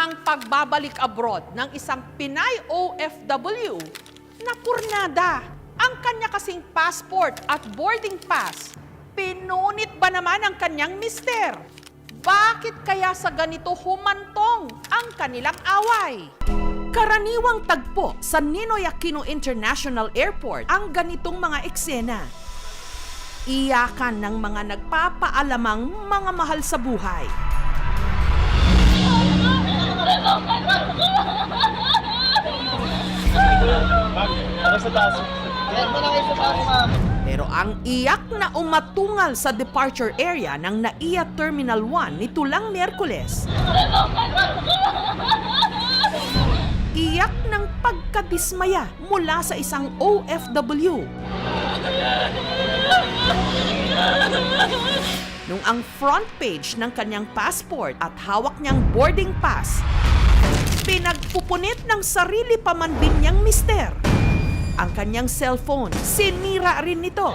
ang pagbabalik abroad ng isang Pinay OFW na purnada. Ang kanya kasing passport at boarding pass, pinunit ba naman ang kanyang mister? Bakit kaya sa ganito humantong ang kanilang away? Karaniwang tagpo sa Ninoy Aquino International Airport ang ganitong mga eksena. Iyakan ng mga nagpapaalamang mga mahal sa buhay. Pero ang iyak na umatungal sa departure area ng NAIA Terminal 1 nito lang Miyerkules. Iyak ng pagkadismaya mula sa isang OFW. Nung ang front page ng kanyang passport at hawak niyang boarding pass, pinagpupunit ng sarili pa man din niyang mister. Ang kanyang cellphone, sinira rin nito.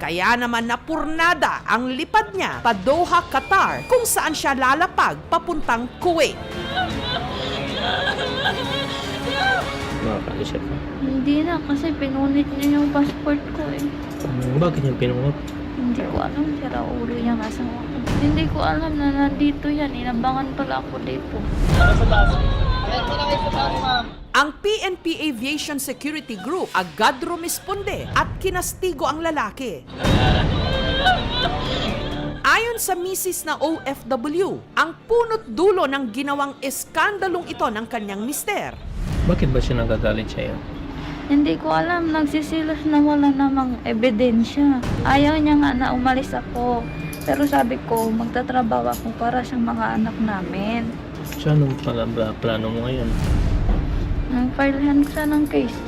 Kaya naman napurnada ang lipad niya pa Doha, Qatar kung saan siya lalapag papuntang Kuwait. Siya pa. Hindi na kasi pinunit niya yung passport ko eh. Hmm, bakit yung pinungot? Hindi ko alam sira ulo yung asawa ko. Hindi ko alam na nandito yan. Inabangan pala ako dito. Ano sa taas? Ang PNP Aviation Security Group agad rumisponde at kinastigo ang lalaki. Ayon sa misis na OFW, ang punot dulo ng ginawang eskandalong ito ng kanyang mister. Bakit ba siya nagagalit sa'yo? Hindi ko alam. Nagsisilos na wala namang ebidensya. Ayaw niya nga na umalis ako. Pero sabi ko, magtatrabaho ako para sa mga anak namin. So, anong pala plano mo ngayon? Nang-filehan siya ng case.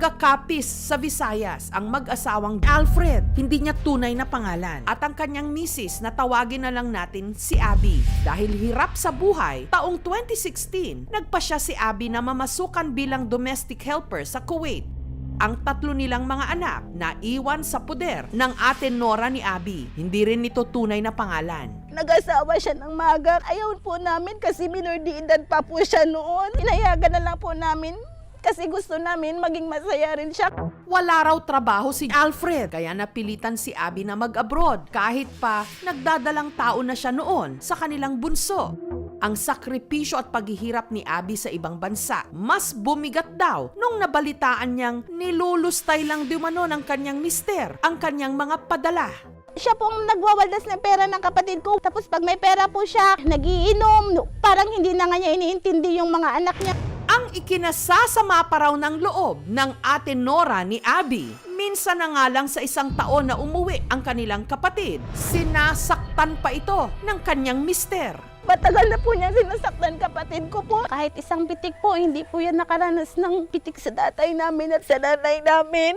Taga-Kapis sa Visayas ang mag-asawang Alfred, hindi niya tunay na pangalan. At ang kanyang misis na tawagin na lang natin si Abby. Dahil hirap sa buhay, taong 2016, nagpa siya si Abby na mamasukan bilang domestic helper sa Kuwait. Ang tatlo nilang mga anak na iwan sa puder ng ate Nora ni Abby. Hindi rin nito tunay na pangalan. Nag-asawa siya ng maga. Ayaw po namin kasi minor de edad pa po siya noon. Pinayagan na lang po namin kasi gusto namin maging masaya rin siya. Wala raw trabaho si Alfred kaya napilitan si Abby na mag-abroad kahit pa nagdadalang tao na siya noon sa kanilang bunso. Ang sakripisyo at paghihirap ni Abby sa ibang bansa mas bumigat daw nung nabalitaan niyang nilulustay lang dumano ng kanyang mister ang kanyang mga padala. Siya pong nagwawaldas ng pera ng kapatid ko. Tapos pag may pera po siya, nagiinom. No, Parang hindi na nga niya iniintindi yung mga anak niya. Ang ikinasasama pa raw ng loob ng ate Nora ni Abby, minsan na nga lang sa isang taon na umuwi ang kanilang kapatid. Sinasaktan pa ito ng kanyang mister. Matagal na po niya sinasaktan kapatid ko po. Kahit isang pitik po, hindi po yan nakaranas ng pitik sa tatay namin at sa nanay namin.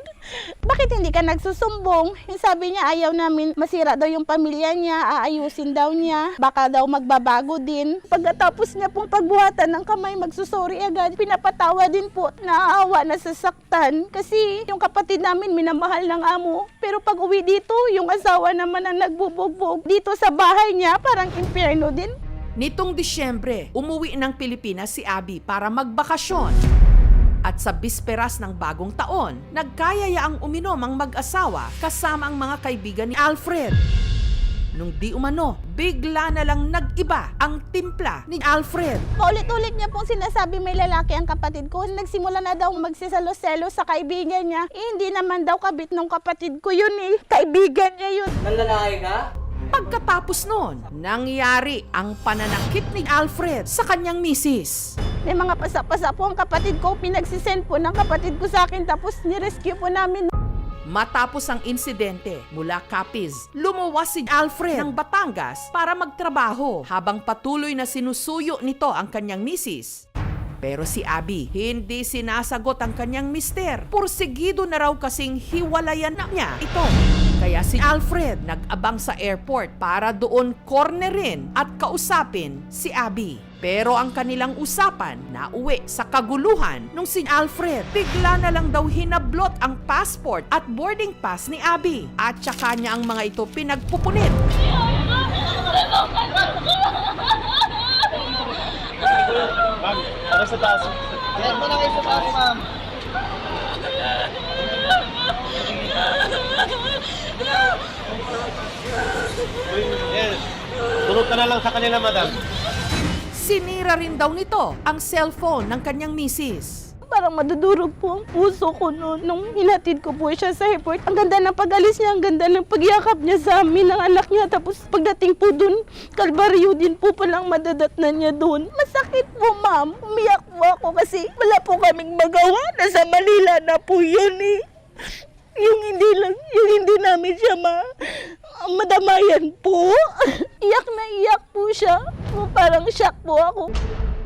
Bakit hindi ka nagsusumbong? Yung sabi niya ayaw namin masira daw yung pamilya niya, aayusin daw niya, baka daw magbabago din. Pagkatapos niya pong pagbuhatan ng kamay, magsusori agad, pinapatawa din po, naaawa, nasasaktan. Kasi yung kapatid namin minamahal ng amo. Pero pag uwi dito, yung asawa naman ang nagbubugbog. Dito sa bahay niya, parang impyerno din. Nitong Disyembre, umuwi ng Pilipinas si Abby para magbakasyon. At sa bisperas ng bagong taon, nagkayayaang uminom ang mag-asawa kasama ang mga kaibigan ni Alfred. Nung di umano, bigla na lang nag-iba ang timpla ni Alfred. Paulit-ulit niya pong sinasabi may lalaki ang kapatid ko. Nagsimula na daw magsisalo-selo sa kaibigan niya. Eh, hindi naman daw kabit ng kapatid ko yun eh. Kaibigan niya yun. Nanlalaki ka? Pagkatapos noon, nangyari ang pananakit ni Alfred sa kanyang misis. May mga pasa-pasa po ang kapatid ko. Pinagsisend po ng kapatid ko sa akin. Tapos nirescue po namin. Matapos ang insidente mula Capiz, lumuwas si Alfred ng Batangas para magtrabaho habang patuloy na sinusuyo nito ang kanyang misis. Pero si Abby, hindi sinasagot ang kanyang mister. Porsigido na raw kasing hiwalayan na niya ito. Kaya si Alfred nag-abang sa airport para doon cornerin at kausapin si Abby. Pero ang kanilang usapan na uwi sa kaguluhan nung si Alfred bigla na lang daw hinablot ang passport at boarding pass ni Abby at saka niya ang mga ito pinagpupunit. Ano sa taas? Yan mo na kayo sa taas, ma'am. Yes. Tulog ka na lang sa kanila, madam. Sinira rin daw nito ang cellphone ng kanyang misis. Parang madudurog po ang puso ko noon nung hinatid ko po siya sa airport. Ang ganda ng pag-alis niya, ang ganda ng pagyakap niya sa amin ng anak niya. Tapos pagdating po dun, kalbaryo din po palang madadatnan niya doon. Masakit po ma'am, umiyak po ako kasi wala po kaming magawa. Nasa Manila na po yun eh. Yung hindi lang, yung hindi namin siya ma, madamayan po. Iyak na iyak po siya. Parang shock po ako.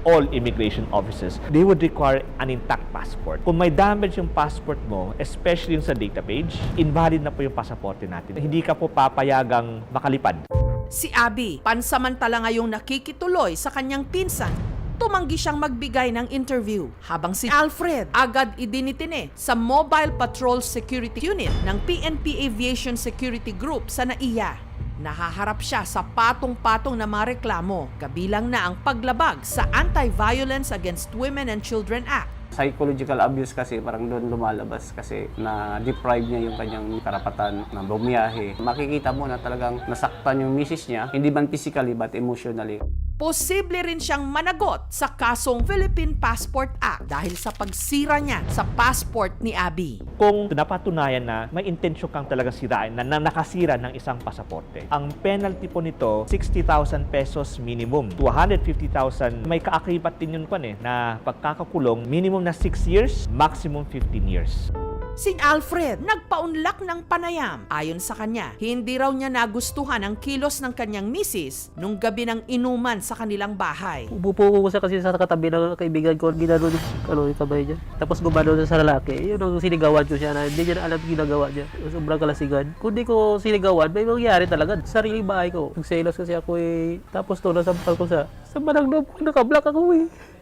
All immigration offices, they would require an intact passport. Kung may damage yung passport mo, especially yung sa data page, invalid na po yung pasaporte natin. Hindi ka po papayagang makalipad. Si Abby, pansamantala ngayong nakikituloy sa kanyang pinsan, tumanggi siyang magbigay ng interview. Habang si Alfred agad idinitine sa Mobile Patrol Security Unit ng PNP Aviation Security Group sa NAIA. Nahaharap siya sa patong-patong na mga reklamo, kabilang na ang paglabag sa Anti-Violence Against Women and Children Act. psychological abuse kasi parang doon lumalabas kasi na deprive niya yung kanyang karapatan na bumiyahe. Makikita mo na talagang nasaktan yung misis niya, hindi man physically but emotionally. Posible rin siyang managot sa kasong Philippine Passport Act dahil sa pagsira niya sa passport ni Abby. Kung napatunayan na may intensyon kang talaga sirain na, na nakasira ng isang pasaporte, ang penalty po nito, 60,000 pesos minimum to 150,000. May kaakibat din yun pa eh, na pagkakakulong, minimum na 6 years, maximum 15 years. Si Alfred nagpaunlak ng panayam. Ayon sa kanya, hindi raw niya nagustuhan ang kilos ng kanyang misis nung gabi ng inuman sa kanilang bahay. Umupo ko sa kasi sa katabi ng kaibigan ko, ginano yung, ano, yung kamay niya. Tapos gumano na sa lalaki. Yun ang sinigawan ko siya na hindi niya na alam ginagawa niya. Sobrang kalasigan. Kung di ko sinigawan, may mangyari talaga. Sa sariling bahay ko. Nagselos kasi ako eh. Tapos to, nasampal ko sa, sa manang loob ko, nakablock ako eh.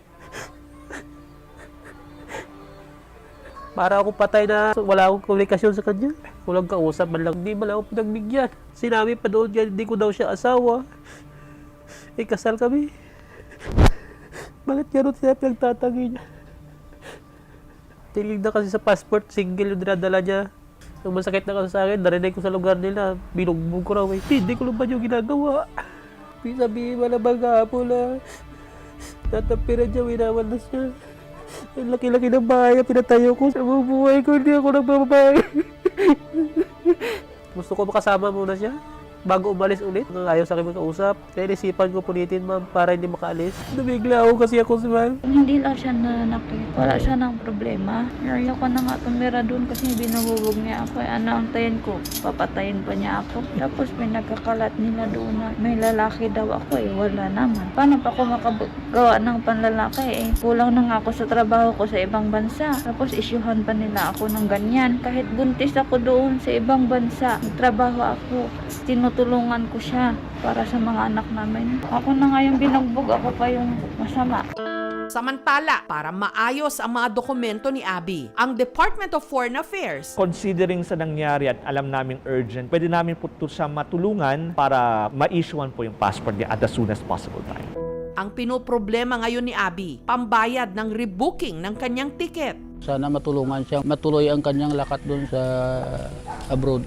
Para ako patay na wala akong komunikasyon sa kanya. Walang kausap man lang. Hindi man ako pinagbigyan. Sinabi pa doon niya, hindi ko daw siya asawa. Eh, kasal kami. Bakit gano'n sila pinagtatagi niya? Tilig na kasi sa passport, single yung dinadala niya. Nung masakit na kasi sa akin, narinig ko sa lugar nila, binugbog ko raw eh. Hindi ko ba yung ginagawa? Sabihin mo na mga apo na tatapiran niya, winawan na siya. Ang laki-laki ng bahay na pinatayo ko sa bubuhay ko, hindi ako nagbababae. Gusto ko makasama muna siya bago umalis ulit. Ayaw sa akin magkausap. Kaya isipan ko punitin ma'am para hindi makaalis. Nabigla ako kasi ako si ma'am. Hindi lang siya nanakit. Wala siya ng problema. Ayaw ko na nga tumira doon kasi binububog niya ako. Eh, ano ang tayin ko? Papatayin pa niya ako. Tapos may nagkakalat nila doon na may lalaki daw ako eh. Wala naman. Paano pa ako makagawa ng panlalaki eh? Kulang na nga ako sa trabaho ko sa ibang bansa. Tapos isyuhan pa nila ako ng ganyan. Kahit buntis ako doon sa ibang bansa. Nagtrabaho ako. Tinutulungan ko siya para sa mga anak namin. Ako na nga yung binugbog. Ako pa yung masama. Samantala, para maayos ang mga dokumento ni Abby, ang Department of Foreign Affairs Considering sa nangyari at alam namin urgent, pwede namin po ito siya matulungan para ma-issuean po yung passport niya at the soonest possible time. ang pinoproblema ngayon ni Abby, pambayad ng rebooking ng kanyang tiket. Sana matulungan siya matuloy ang kanyang lakat doon sa abroad.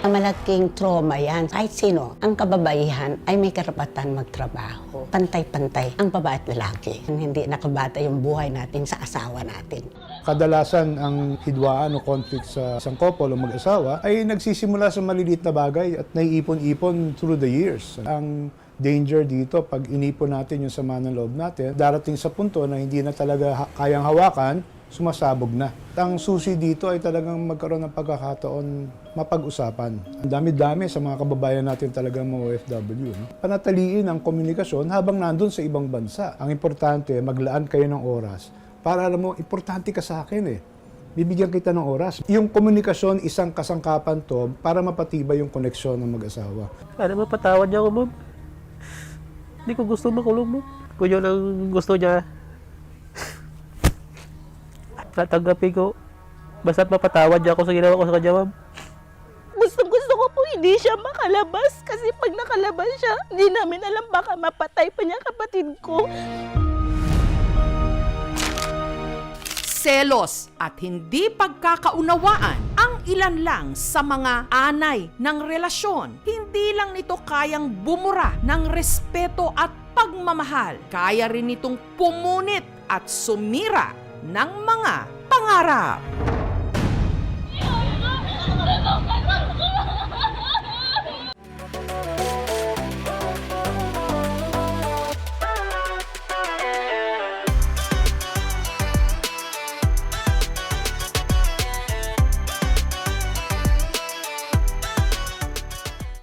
Malaking trauma yan. Kahit sino, ang kababaihan ay may karapatan magtrabaho. Pantay-pantay ang babae at lalaki. Hindi nakabata yung buhay natin sa asawa natin. Kadalasan ang hidwaan o conflict sa isang couple o mag-asawa ay nagsisimula sa maliliit na bagay at naiipon-ipon through the years. Ang danger dito, pag inipon natin yung sama ng loob natin, darating sa punto na hindi na talaga kayang hawakan, sumasabog na. Ang susi dito ay talagang magkaroon ng pagkakataon mapag-usapan. Ang dami-dami sa mga kababayan natin talagang mga OFW. No? Panataliin ang komunikasyon habang nandun sa ibang bansa. Ang importante, maglaan kayo ng oras para alam mo, importante ka sa akin eh. bibigyan kita ng oras. Yung komunikasyon, isang kasangkapan to para mapatibay yung koneksyon ng mag-asawa. Sana mapatawad niya ako, ma'am. Hindi ko gusto makulong, ma'am. Kung yun ang gusto niya, tatanggapin ko. Basta't mapatawad niya ako sa ginawa ko sa kanya, ma'am. Gusto gusto ko po hindi siya makalabas kasi pag nakalabas siya, hindi namin alam baka mapatay pa niya kapatid ko. Selos at hindi pagkakaunawaan ang ilan lang sa mga anay ng relasyon. Hindi lang nito kayang bumura ng respeto at pagmamahal. Kaya rin itong pumunit at sumira ng mga pangarap.